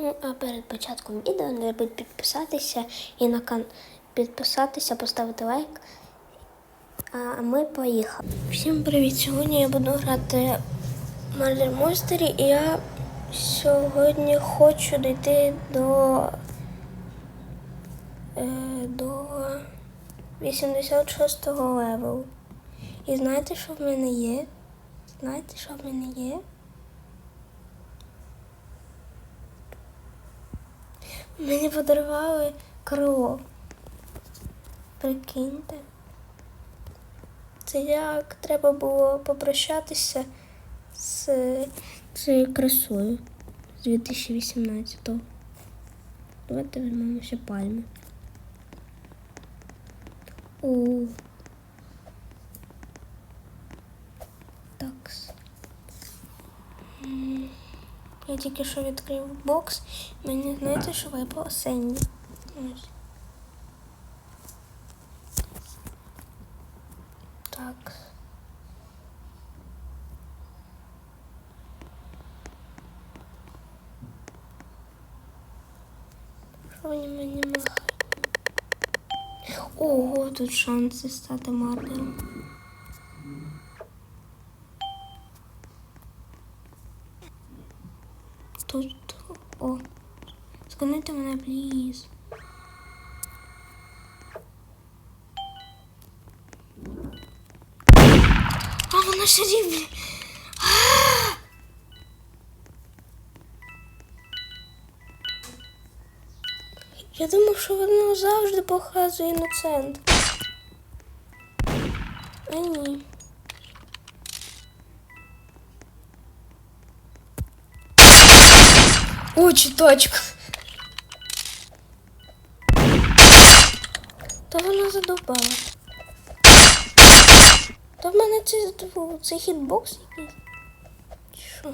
Ну, а перед початком відео не забудь підписатися і на кан... підписатися, поставити лайк. А ми поїхали. Всім привіт! Сьогодні я буду грати Murder Mystery і я сьогодні хочу дійти до, е, до 86-го левелу. І знаєте, що в мене є? Знаєте, що в мене є? Мені подарували крило. Прикиньте. Це як треба було попрощатися з цією красою з 2018-го. Давайте візьмемо ще пальми. О. Такс. М, Я тільки що відкрив бокс. Мені знаєте, що випало Сенді. Так. Що вони мені махають? Ого, тут шанси стати мардером. Тут. О. Скануйте мене, пліз. А вона шарівня. Я думав, що воно завжди показує іноцент. А ні. О, чуточку. Та вона задовбала. Та в мене це, це хітбокс якийсь. Що?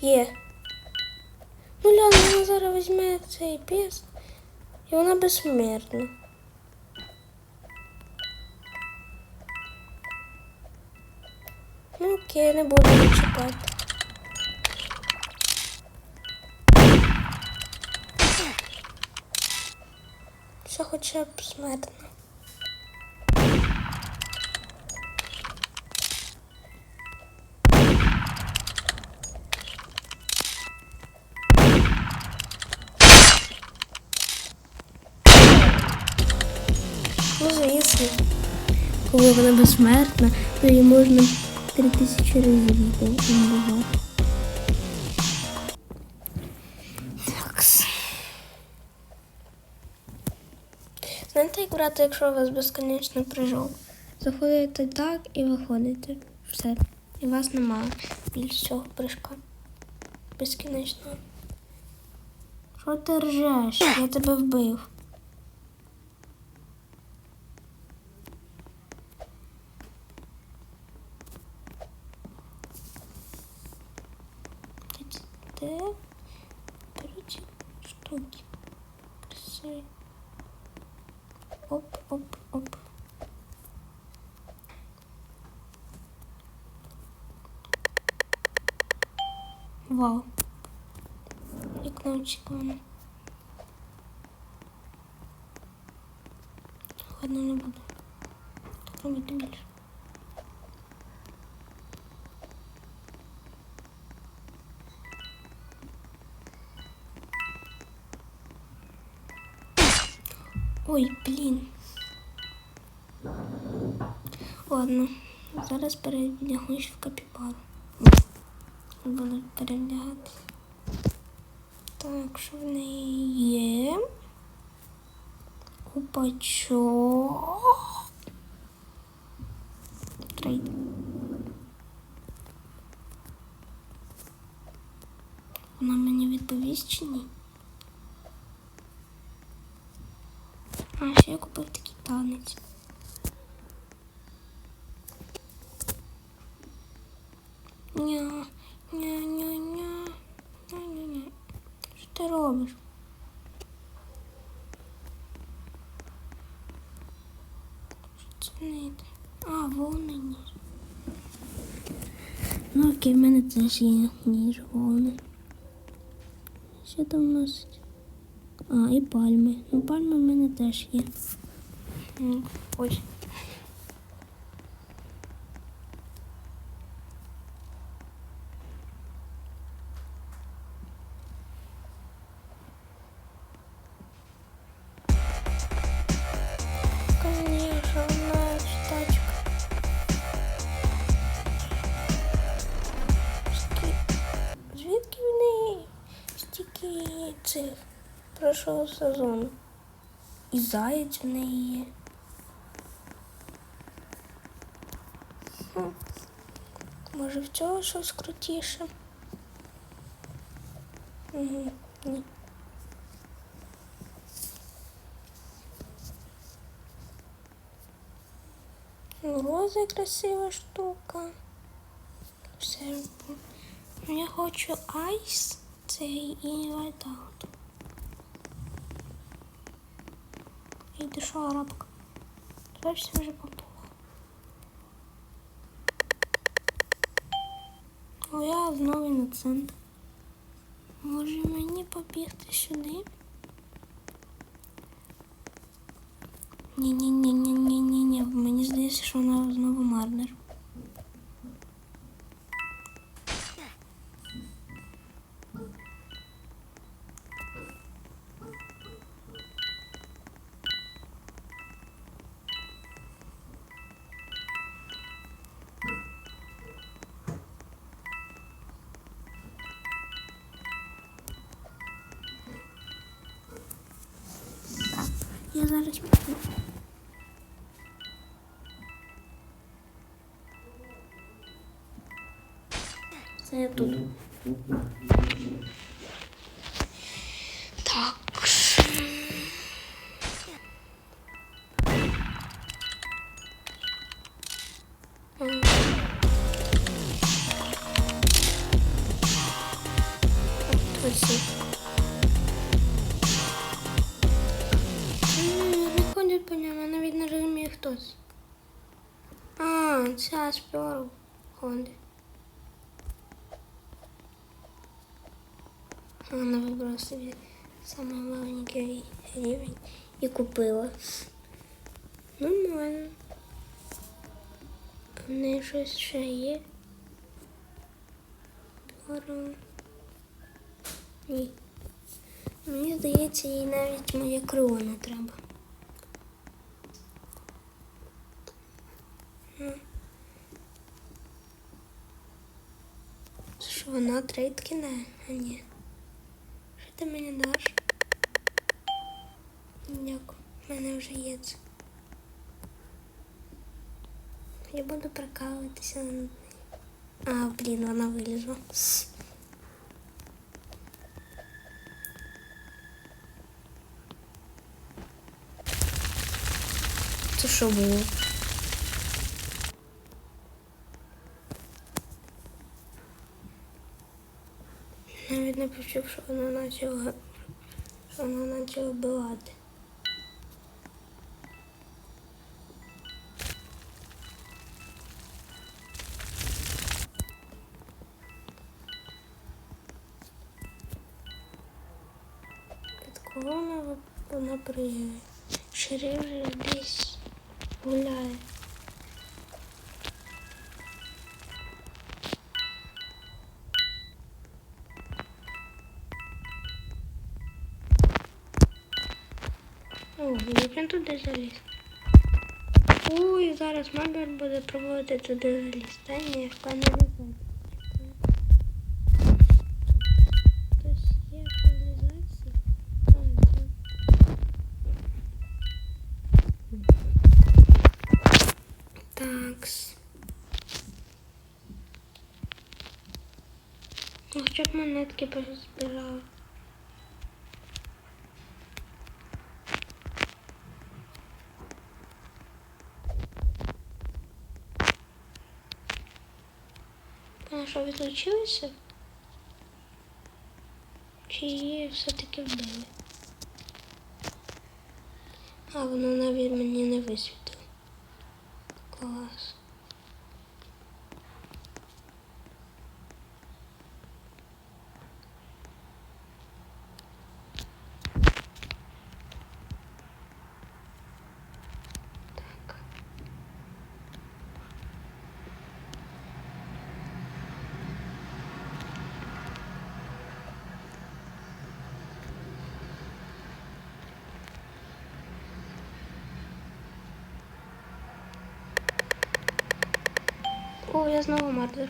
Є. Ну ляна, вона зараз візьме цей піс. І вона безсмертна. Ну окей, не буду чіпати. Все хоча б смертно. Ну, звісно. Коли вона безсмертна, то її можна три тисячі разів вбивати. Знаєте, як брати, якщо у вас безконечний прыжок? Заходите так і виходите. Все. І вас немає більш цього прыжка. Безкінечного. Що ти ржеш? Я тебе вбив. Де? Вау. Як неочікувано. Ладно, не буду. Так робити більше. Ой, блін. Ладно, зараз перевдягнусь в капібару. Буду перевдягатися. Так, що в неї є? Купачок. Трейд. Вона мені відповість чи ні? А, ще я купив такий танець. Ня, ня, ня, ня, ня, ня. Що ти робиш? Йде? А, вон мені. Ну Оливки в мене теж є, ніж головне. Що там носить? А, і пальми. Ну, пальми в мене теж є. Ось. Прошлого сезону? І заєць в неї є. Хм. Може в цього щось крутіше? Угу. Ні. Ну, Роза красива штука. Все. Я хочу айс цей і вайтаут. І душа арабка. Тепер все вже попало. О, я знову на центр. Може мені побігти сюди? Ні-ні-ні-ні-ні-ні-ні. Мені здається, що вона знову марнер. Я зараз піду. Це я тут. Так. М. хтось. А, ця співару ходить. Вона вибрала собі самий маленький рівень і купила. А в неї щось ще є. Беру. Ні. Мені здається, їй навіть моє крило не треба. Ну. Це Що вона трейд кидає? А ні. Що ти мені даш? Дякую, в мене вже є це. Я буду прикалуватися над. А, блін, вона вилізла. Це що було? Навіть не почув, що вона почала, що вона почала вона, вона приїжджає? Шериф О, як він туди заліз. Ой, зараз Мабер буде пробувати туди залізти. Та ні, каналізації? А. Такс. Ну, хоча б монетки позбирала. Що відлучилася? Чи її все-таки вбили? А, воно навіть мені не висвітило. Клас. О, я знову мардер.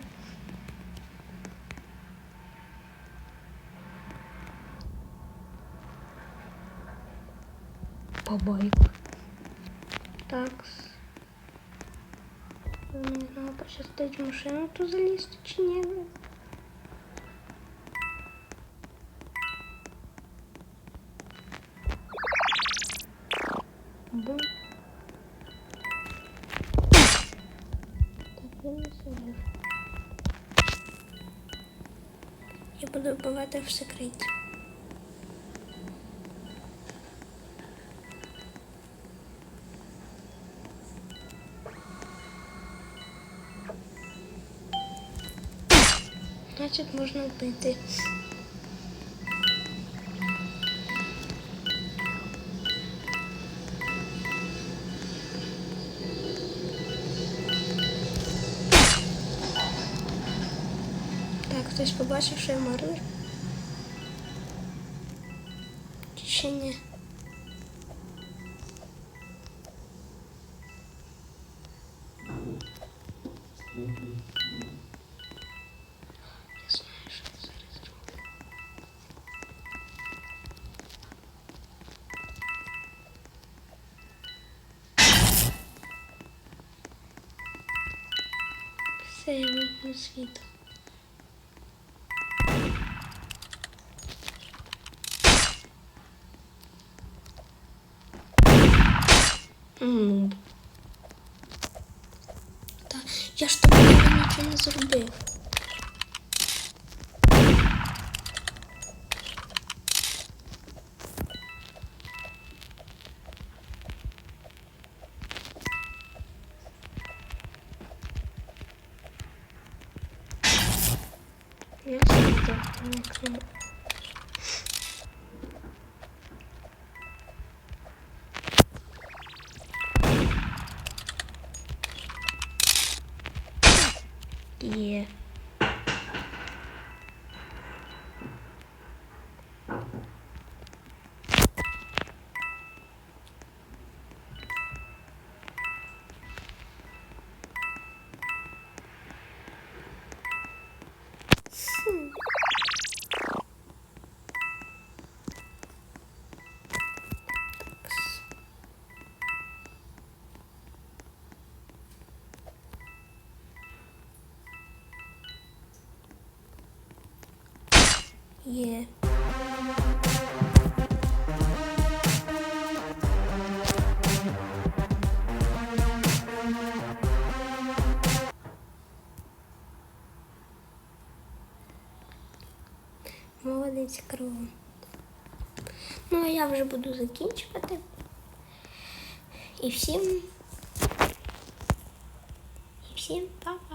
Побайк. Так. Не знаю, пощастить в машину ту залізти чи ні. Буду вбивати в секреті. Значить, можна вбити. Так, хтось побачив, що я мардер? Чи ще ні? Що я зараз роблю. Все, я вимкну світло. Ну, Та я ж тобі нічого не зробив. Я світло вимкну. Є. Молодець кров. Ну, а я вже буду закінчувати. І всім. І всім пока.